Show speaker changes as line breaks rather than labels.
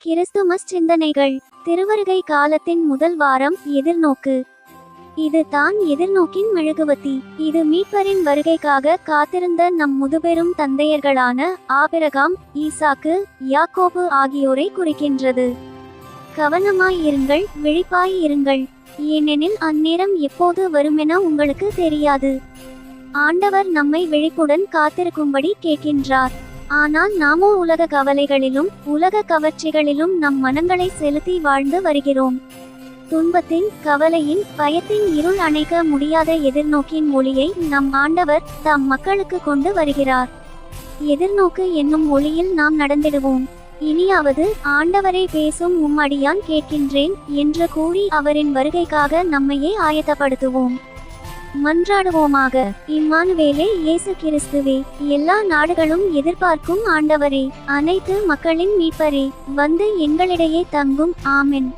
Christmas சிந்தனைகள் திருவருகை காலத்தின் முதல் வாரம் எதிர்நோக்கு. இது தான் எதிர்நோக்கின் மெழுகுவத்தி. இது மீட்பரின் வருகைக்காக காத்திருந்த நம் முதுபெரும் தந்தையர்களான ஆபிரகாம் ஈசாக்கு யாக்கோபு ஆகியோரை குறிக்கின்றது. கவனமாய் இருங்கள் விழிப்பாய் இருங்கள். ஏனெனில் அந்நேரம் எப்போது வருமென உங்களுக்கு தெரியாது. ஆண்டவர் நம்மை விழிப்புடன் காத்திருக்கும்படி கேட்கின்றார். ஆனால் நாமோ உலக கவலைகளிலும் உலக கவர்ச்சிகளிலும் நம் மனங்களை செலுத்தி வாழ்ந்து வருகிறோம். துன்பத்தின் கவலையின் பயத்தின் இருள் அணைக்க முடியாத எதிர்நோக்கின் ஒளியை நம் ஆண்டவர் தம் மக்களுக்கு கொண்டு வருகிறார். எதிர்நோக்கு என்னும் ஒளியில் நாம் நடந்திடுவோம். இனியாவது ஆண்டவரை பேசும் உம்மடியான் கேட்கின்றேன் என்று கூறி அவரின் வருகைக்காக நம்மையே ஆயத்தப்படுத்துவோம். மன்றாடுவோமாக. இம்மானுவேலே இயேசு கிறிஸ்துவே எல்லா நாடுகளும் எதிர்பார்க்கும் ஆண்டவரே அனைத்து மக்களின் மீட்பரே வந்து எங்களிடையே தங்கும். ஆமென்.